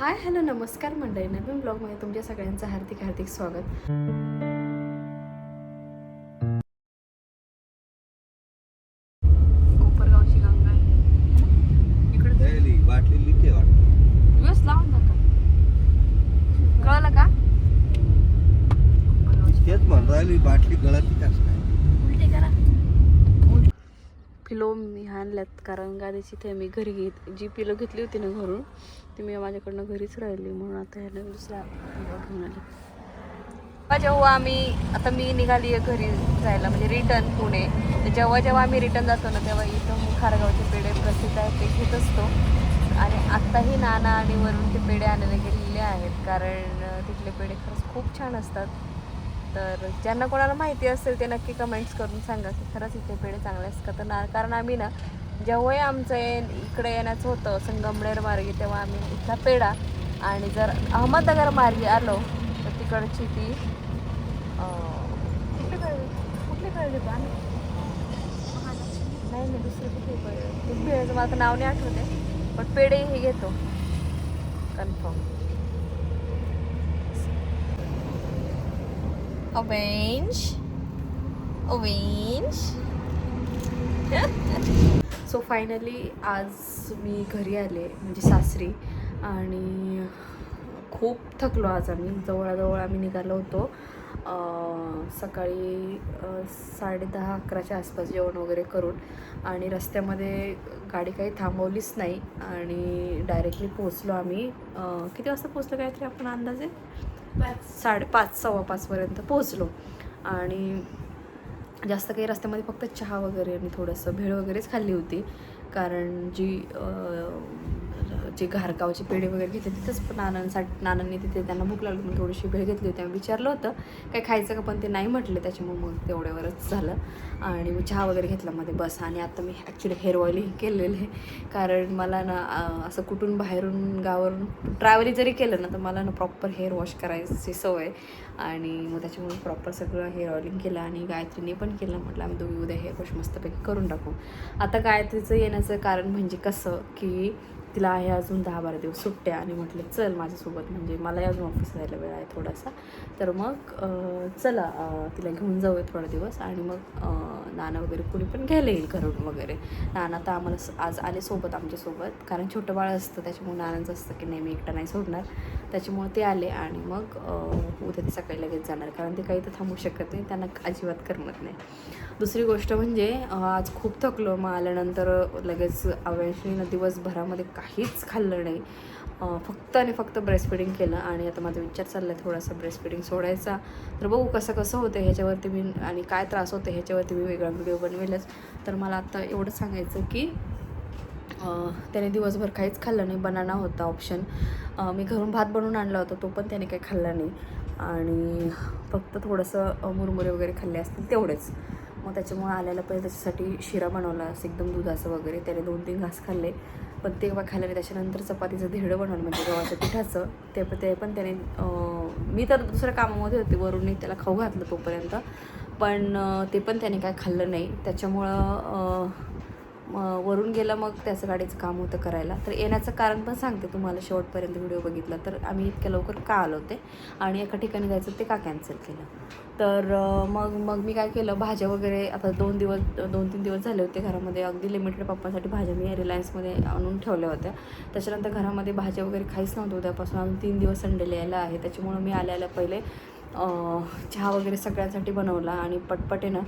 Hi hello नमस्कार मंडळी. नवीन ब्लॉगमध्ये तुमच्या सगळ्यांचं हार्दिक हार्दिक स्वागत. कोपरगावची गंगा आहे. इकडे बाटली वाटत. दिवस लावून नका कळलं का? तेच म्हणून राहिली बाटली काय? उलटे करा. पिलो मी आणल्यात कारण गादीची ते मी घरी घेत जी पिलो घेतली होती ना घरून ती मी माझ्याकडनं घरीच राहिली. म्हणून आता ह्याने दुसरा पिलो घेऊन आली. जेव्हा आम्ही आता मी निघाली आहे घरी जायला म्हणजे रिटर्न पुणे. जेव्हा जेव्हा आम्ही रिटर्न जातो ना तेव्हा इथं खारगावचे पेढे प्रसिद्ध आहेत ते घेत असतो. आणि आत्ताही नाना आणि वरून ते पेढे आणायला गेलेले आहेत कारण तिथले पेढे खरंच खूप छान असतात. तर ज्यांना कोणाला माहिती असेल ते नक्की कमेंट्स करून सांगा की खरंच इथे पेढे चांगले असतात का? तर ना कारण आम्ही ना जेव्हाही आमचं ये- इकडे येण्याचं होतं संगमनेर मार्गे तेव्हा आम्ही इथला पेढा आणि जर अहमदनगर मार्गे आलो तर तिकडची ती कुठली कुठली आम्ही? नाही नाही दुसरी कुठली पेढे ते पेढेचं मला आता नाव नाही आठवते पण पेढे हे घेतो. Confirm Orange. Orange. So finally आज मी घरी आले म्हणजे सासरी. आणि खूप थकलो आज आम्ही. जवळजवळ आम्ही निघालो होतो सकाळी साडेदहा अकराच्या आसपास जेवण वगैरे करून. आणि रस्त्यामध्ये गाडी काही थांबवलीच नाही. आणि डायरेक्टली पोचलो आम्ही. किती वाजता पोचलो काहीतरी आपण अंदाजे? साडेपाच सव्वा पाचपर्यंत पोहोचलो. आणि जास्त काही रस्त्यामध्ये फक्त चहा वगैरे आणि थोडंसं भेळ वगैरेच खाल्ली होती. कारण जी जे घारगावचे पेढे वगैरे घेतले तिथंच नानांसाठी नानांनी तिथे त्यांना भूक लागली म्हणून थोडीशी भेळ घेतली होती. आम्ही विचारलं होतं काय खायचं का? पण ते नाही म्हटले त्याच्यामुळे मग तेवढ्यावरच झालं. आणि मग चहा वगैरे घेतला मध्ये बस. आणि आता मी ॲक्च्युली हेअर ऑईलही केलेलं आहे. कारण मला ना असं कुठून बाहेरून गावावरून ट्रॅव्हलिंग जरी केलं ना तर मला ना प्रॉपर हेअर वॉश करायची सवय आणि मग त्याच्यामुळे प्रॉपर सगळं हेअर ऑइलिंग केलं आणि गायत्रीने पण केलं. म्हटलं आम्ही दोघी उद्या हेअर वॉश मस्तपैकी करून टाकू. आता गायत्रीचं येण्याचं कारण म्हणजे कसं की तिला आहे अजून दहा बारा दिवस सुट्ट्या आणि म्हटलं चल माझ्यासोबत म्हणजे मलाही अजून ऑफिस जायला वेळ आहे थोडासा. तर मग चला तिला घेऊन जाऊया थोडा दिवस आणि मग नाना वगैरे कुणी पण घ्यायला येईल घरून वगैरे. नाना तर आम्हाला आज आले सोबत आमच्यासोबत. कारण छोटं बाळ असतं त्याच्यामुळे नानांचं असतं की नाही मी एकटा नाही सोडणार. त्याच्यामुळे ते आले आणि मग उद्या ते सकाळी लगेच जाणार. कारण ते काही तर थांबू शकत नाही त्यांना अजिबात करमत नाही. दुसरी गोष्ट म्हणजे आज खूप थकलो. मग आल्यानंतर लगेच अवैशनीनं दिवसभरामध्ये काहीच खाल्लं नाही. फक्त आणि फक्त ब्रेस्टफिडिंग केलं आणि आता माझा विचार चालला आहे थोडासा ब्रेस्टफिडिंग सोडायचा. तर बघू कसं कसं होतं ह्याच्यावरती मी आणि काय त्रास होतो ह्याच्यावरती मी वेगळा व्हिडिओ बनवेलच. तर मला आत्ता एवढं सांगायचं की त्याने दिवसभर काहीच खाल्लं नाही बनाना होता ऑप्शन मी घरून भात बनवून आणला होता तो पण त्याने काही खाल्ला नाही. आणि फक्त थोडंसं मुरमुरे वगैरे खाल्ले असतील तेवढेच. मग त्याच्यामुळे आल्याला पहिले त्याच्यासाठी शिरा बनवला असं एकदम दुधाचं वगैरे. त्याने दोन तीन घास खाल्ले. पण ते काय खाल्लं नाही. त्याच्यानंतर चपातीचं धेडं बनवलं म्हणजे गव्हाच्या पिठाचं. ते पण ते पण त्याने मी तर दुसऱ्या कामामध्ये होते. वरून त्याला खाऊ घातलं तोपर्यंत. पण ते पण त्याने काय खाल्लं नाही. त्याच्यामुळं वरून गेलं मग त्याचं गाडीचं काम होतं करायला. तर येण्याचं कारण पण सांगते तुम्हाला. शेवटपर्यंत व्हिडिओ बघितला तर आम्ही इतक्या लवकर का आलो होते? आणि एका ठिकाणी जायचं ते का कॅन्सल केलं? तर मग मग मी काय केलं? भाज्या वगैरे आता दोन दिवस दोन तीन दिवस झाले होते घरामध्ये. अगदी लिमिटेड पप्पासाठी भाज्या मी रिलायन्समध्ये आणून ठेवल्या होत्या. त्याच्यानंतर घरामध्ये भाज्या वगैरे खाईच नव्हतं उद्यापासून. आम्ही तीन दिवस संडेला यायला आहे. त्याच्यामुळं मी आल्याला पहिले चहा वगैरे सगळ्यांसाठी बनवला आणि पटपट आहे ना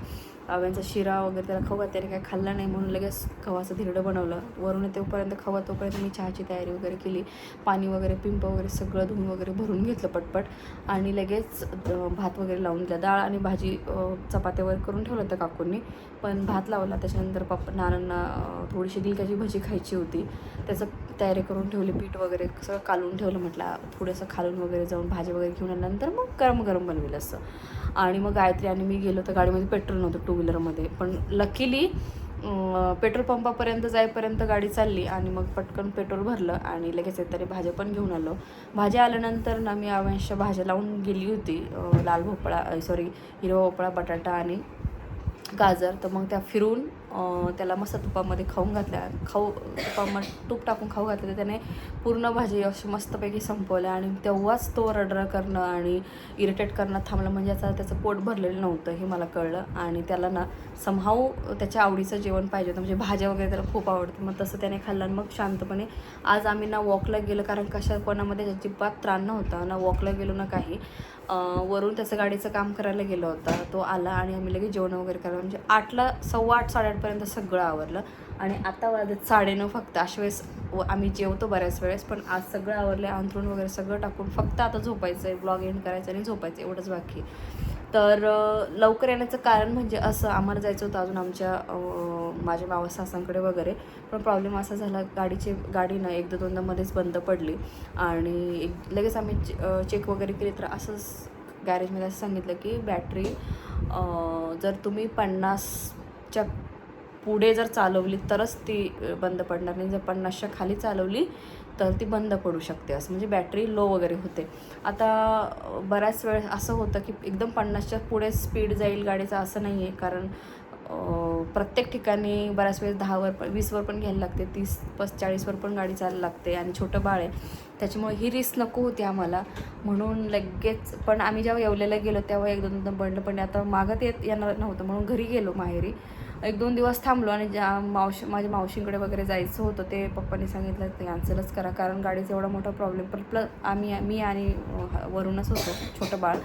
आव्यांचा शिरा वगैरे त्याला खवा त्याने काही खाल्ला नाही म्हणून लगेच खवाचं धिरडं बनवलं. वरून तोपर्यंत खवा तोपर्यंत मी चहाची तयारी वगैरे केली. पाणी वगैरे पिंप वगैरे सगळं धुवून वगैरे भरून घेतलं पटपट. आणि लगेच भात वगैरे लावून दिला. डाळ आणि भाजी चपात्यावर चपात्या वगैरे करून ठेवलं होतं काकूंनी. पण भात लावला. त्याच्यानंतर पप्पा नानांना थोडीशी दिलकाची भजी खायची होती. त्याचं तयारी करून ठेवली पीठ वगैरे सगळं कालून ठेवलं म्हटलं थोडंसं खालून वगैरे जाऊन भाजी वगैरे घेऊन आल्यानंतर मग गरम गरम बनवेल असं. आणि मग गायत्री आणि मी गेलो तर गाडीमध्ये पेट्रोल नव्हतं टू व्हीलरमध्ये पण लकीली पेट्रोल पंपापर्यंत जाईपर्यंत गाडी चालली आणि मग पटकन पेट्रोल भरलं आणि लगेच येताना भाज्या पण घेऊन आलो. भाज्या आल्यानंतर ना मी अवश्य भाज्या लावून गेली होती लाल भोपळा सॉरी हिरवा भोपळा बटाटा आणि गाजर. तर मग त्या फिरून त्याला मस्त तुपामध्ये खाऊन घातल्या. खाऊ तुपामध्ये तूप टाकून खाऊ घातलं. तर त्याने पूर्ण भाजी अशी मस्तपैकी संपवल्या आणि तेव्हाच तो रडरं करणं आणि इरिटेट करणं थांबलं. म्हणजे आता त्याचं पोट भरलेलं नव्हतं हे मला कळलं. आणि त्याला ना समहाऊ त्याच्या आवडीचं जेवण पाहिजे होतं. म्हणजे भाज्या वगैरे त्याला खूप आवडतं. मग तसं त्याने खाल्लं आणि मग शांतपणे आज आम्ही ना वॉकला गेलो कारण कशा कोणामध्ये अजिबात त्राण नव्हता. ना वॉकला गेलो ना काही. वरून त्याचं गाडीचं काम करायला गेलो होता. तो आला आणि आम्ही लगेच जेवण वगैरे करायला म्हणजे आठला सव्वा आठ साडेआठपर्यंत सगळं आवरलं. आणि आता वाजत साडेनऊ फक्त. अशा वेळेस व- आम्ही जेवतो बऱ्याच वेळेस पण आज सगळं आवरलं अंथरूण वगैरे सगळं टाकून फक्त आता झोपायचं आहे ब्लॉग एंड करायचं आणि झोपायचं. एवढंच बाकी. आहे. तर लवकर येण्याचं कारण म्हणजे असं आम्हाला जायचं होतं अजून आमच्या माझ्या मावा सासांकडे वगैरे. पण प्रॉब्लेम असा झाला गाडीची गाडी ना एकदा दोनदा मध्येच बंद पडली. आणि एक लगेच आम्ही चेक वगैरे केले तर असंच गॅरेजमध्ये असं सांगितलं की बॅटरी जर तुम्ही पन्नासच्या पुढे जर चालवली तरच ती बंद पडणार. नाही जर पन्नासच्या खाली चालवली तर ती बंद पडू शकते असं. म्हणजे बॅटरी लो वगैरे होते. आता बऱ्याच वेळ असं होतं की एकदम पन्नासच्या पुढे स्पीड जाईल गाडीचं असं नाही आहे कारण प्रत्येक ठिकाणी बऱ्याच वेळेस दहावर पण वीसवर पण घ्यायला लागते तीस पस चाळीसवर पण गाडी चालायला लागते आणि छोटं बाळ आहे. त्याच्यामुळे ही रिस्क नको होती आम्हाला. म्हणून लगेच पण आम्ही जेव्हा येवलेला गेलो तेव्हा एक दोन दोन बंडलं पण आता मागत येत येणार नव्हतं. म्हणून घरी गेलो माहेरी. एक दोन दिवस थांबलो आणि ज्या मावशी माझ्या मावशींकडे वगैरे जायचं होतं ते पप्पांनी सांगितलं कॅन्सलच करा कारण गाडीचा एवढा मोठा प्रॉब्लेम पण प्लस आम्ही मी आणि वरूनच होतो छोटं बाळ.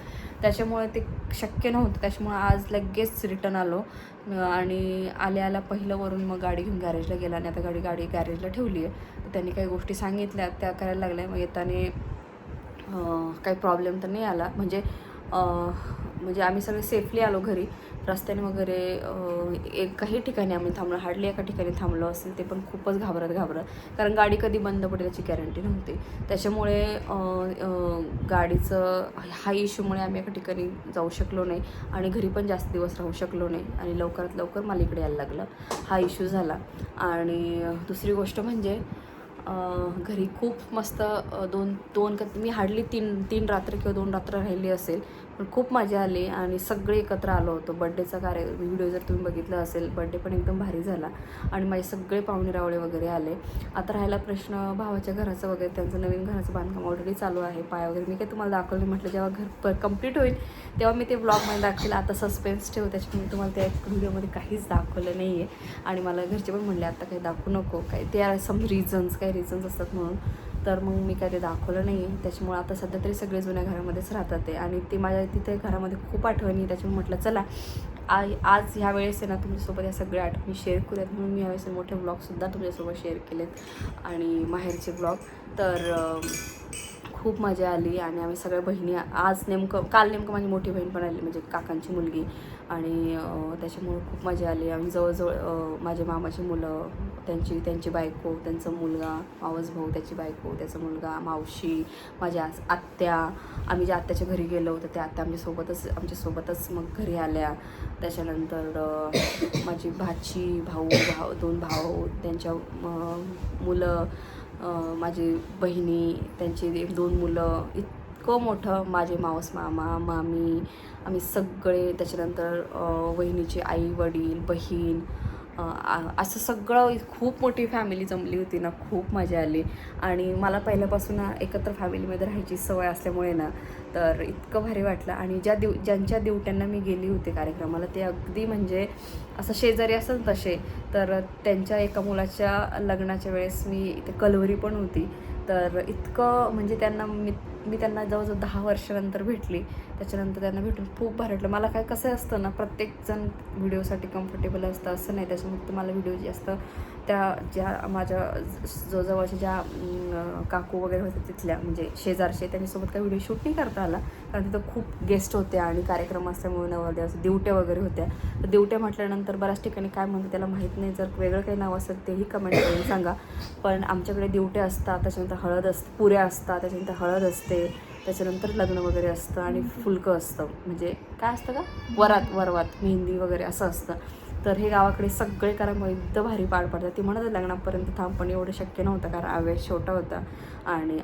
त्याच्यामुळे ते शक्य नव्हतं. त्याच्यामुळे आज लगेच रिटर्न आलो. आणि आल्या आल्या पहिलं वरून मग गाडी घेऊन गॅरेजला गेला आणि आता गाडी गाडी गॅरेजला ठेवली आहे. तर त्यांनी काही गोष्टी सांगितल्या त्या करायला लागल्या. मग येताना काही प्रॉब्लेम तर नाही आला. म्हणजे म्हणजे आम्ही सगळे सेफली आलो घरी. रस्त्याने वगैरे एक काही ठिकाणी आम्ही थांबलो हार्डली एका ठिकाणी थांबलो असेल ते पण खूपच घाबरत घाबरत. कारण गाडी कधी बंद पडेल याची गॅरंटी नव्हती. त्याच्यामुळे गाडीचं हा इश्यूमुळे आम्ही एका ठिकाणी जाऊ शकलो नाही आणि घरी पण जास्त दिवस राहू शकलो नाही आणि लवकरात लवकर मला इकडे यायला लागलं. हा इश्यू झाला. आणि दुसरी गोष्ट म्हणजे घरी खूप मस्त दोन दोन का मी हार्डली तीन तीन रात्र किंवा दोन रात्र राहिली असेल. पण खूप मजा आली आणि सगळे एकत्र आलो होतो. बड्डेचा कार्य व्हिडिओ जर तुम्ही बघितला असेल बड्डे पण एकदम भारी झाला आणि माझे सगळे पाहुणे रावळे वगैरे आले. आता राहिला प्रश्न भावाच्या घराचं वगैरे त्यांचं नवीन घराचं बांधकाम ऑलरेडी चालू आहे पाय वगैरे. मी काय तुम्हाला दाखवलं म्हटलं जेव्हा घर कंप्लीट होईल तेव्हा मी ते ब्लॉगमध्ये दाखवेल. आता सस्पेन्स ठेव त्याच्यामुळे मी तुम्हाला त्या व्हिडिओमध्ये काहीच दाखवलं नाही आहे आणि मला घरचे पण म्हणले आता काही दाखवू नको काही ते सम रिझन्स काही रिझन्स असतात म्हणून. तर मग मी काय ते दाखवलं नाही आहे त्याच्यामुळे आता सध्या तरी सगळे जुन्या घरामध्येच राहतात ते. आणि ते माझ्या तिथे घरामध्ये खूप आठवणी आहे. त्याच्यामुळे म्हटलं चला आ आज ह्या वेळेस आहे ना तुमच्यासोबत या सगळ्या आठवणी शेअर करूयात. म्हणून मी ह्यावेळेस मोठे ब्लॉगसुद्धा तुमच्यासोबत शेअर केलेत. आणि माहेरचे ब्लॉग तर खूप मजा आली आणि आम्ही सगळ्या बहिणी आज नेमकं काल नेमकं माझी मोठी बहीण पण आली म्हणजे काकांची मुलगी. आणि त्याच्यामुळे खूप मजा आली. आम्ही जवळजवळ माझ्या माझे मामाची मुलं त्यांची त्यांची बायको त्यांचा मुलगा मावस भाऊ त्याची बायको त्याचा मुलगा मावशी माझ्या आस- आत्या. आम्ही ज्या आत्याच्या घरी गेलो होतो त्या आत्या आमच्यासोबतच आमच्यासोबतच मग घरी आल्या. त्याच्यानंतर माझी भाची भाऊ भाऊ दोन भाऊ त्यांच्या मुलं माझी बहिणी त्यांची एक दोन मुलं इतकं मोठं माझे मावस मामा मामी आम्ही सगळे त्याच्यानंतर वहिनीचे आई वडील बहीण असं सगळं खूप मोठी फॅमिली जमली होती ना खूप मजा आली. आणि मला पहिल्यापासून एकत्र फॅमिलीमध्ये राहायची सवय असल्यामुळे ना तर इतकं भारी वाटलं. आणि ज्या दिव ज्यांच्या दिवट्यांना मी गेली होती कार्यक्रमाला ते अगदी म्हणजे असं शेजारी असं तसे. तर त्यांच्या एका मुलाच्या लग्नाच्या वेळेस मी इथे कलवरी पण होती. तर इतकं म्हणजे त्यांना मी मी त्यांना जवळजवळ दहा वर्षानंतर भेटली. त्याच्यानंतर त्यांना भेटून खूप भारी वाटलं मला काय कसं असतं ना प्रत्येकजण व्हिडिओसाठी कम्फर्टेबल असतं असं नाही. त्याच्यामुळे तुम्हाला व्हिडिओ जे असतं त्या ज्या माझ्या जो जवळच्या ज्या काकू वगैरे होत्या तिथल्या म्हणजे शेजारचे त्यांच्यासोबत काही व्हिडिओ शूट नाही करता आला. कारण तिथं खूप गेस्ट होते आणि कार्यक्रम असल्यामुळे नवरदेवाचे दिवट्या वगैरे होत्या. तर दिवट्या म्हटल्यानंतर बऱ्याच ठिकाणी काय म्हणतात त्याला माहीत नाही. जर वेगळं काही नाव असेल तेही कमेंट करून सांगा. पण आमच्याकडे दिवट्या असतात त्याच्यानंतर हळद असते पुऱ्या असतात त्याच्यानंतर हळद असते त्याच्यानंतर लग्न वगैरे असतं आणि फुलकं असतं. म्हणजे काय असतं का वरात वरवात मेहंदी वगैरे असं असतं. तर हे गावाकडे सगळे कारण एकदम भारी पार पडतात ती म्हणत लग्नापर्यंत थांब पण एवढं शक्य नव्हतं कारण आवेश छोटा होता आणि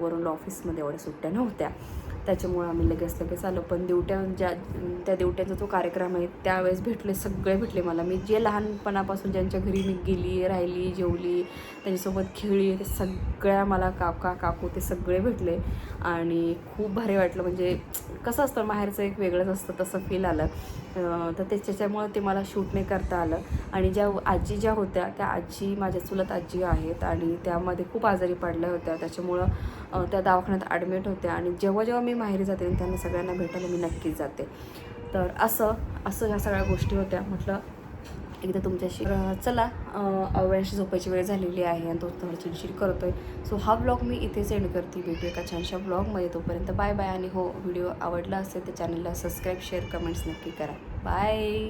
वरून ऑफिसमध्ये एवढ्या सुट्ट्या नव्हत्या. त्याच्यामुळं आम्ही लगेच लगेच आलो. पण दिवट्या ज्या त्या दिवट्याचा जो कार्यक्रम आहे त्यावेळेस भेटले सगळे भेटले मला. मी जे लहानपणापासून ज्यांच्या घरी मी गेली राहिली जेवली त्यांच्यासोबत खेळली ते सगळ्या मला काका काकू ते सगळे भेटले. आणि खूप भारी वाटलं. म्हणजे कसं असतं माहेरचं एक वेगळंच असतं तसं फील आलं. तर ते त्याच्यामुळं ते मला शूट नाही करता आलं. आणि ज्या आजी ज्या होत्या त्या आजी माझ्या चुलत आजी आहेत आणि त्यामध्ये खूप आजारी पडल्या होत्या. त्याच्यामुळं त्या दवाखान्यात ॲडमिट होत्या. आणि जेव्हा जेव्हा मी माहेरी जाते त्यांना सगळ्यांना भेटायला मी नक्कीच जाते. तर असं असं ह्या सगळ्या गोष्टी होत्या. म्हटलं एकदा तुमच्याशी. चला अवयाशी झोपायची वेळ झालेली आहे आणि तो थोडा चिडचिड आहे सो हा ब्लॉग मी इथे सेंड करते. भेटू एका छानशा ब्लॉगमध्ये तोपर्यंत बाय बाय आणि हो व्हिडिओ आवडला असेल तर चॅनलला सबस्क्राईब शेअर कमेंट्स नक्की करा. बाय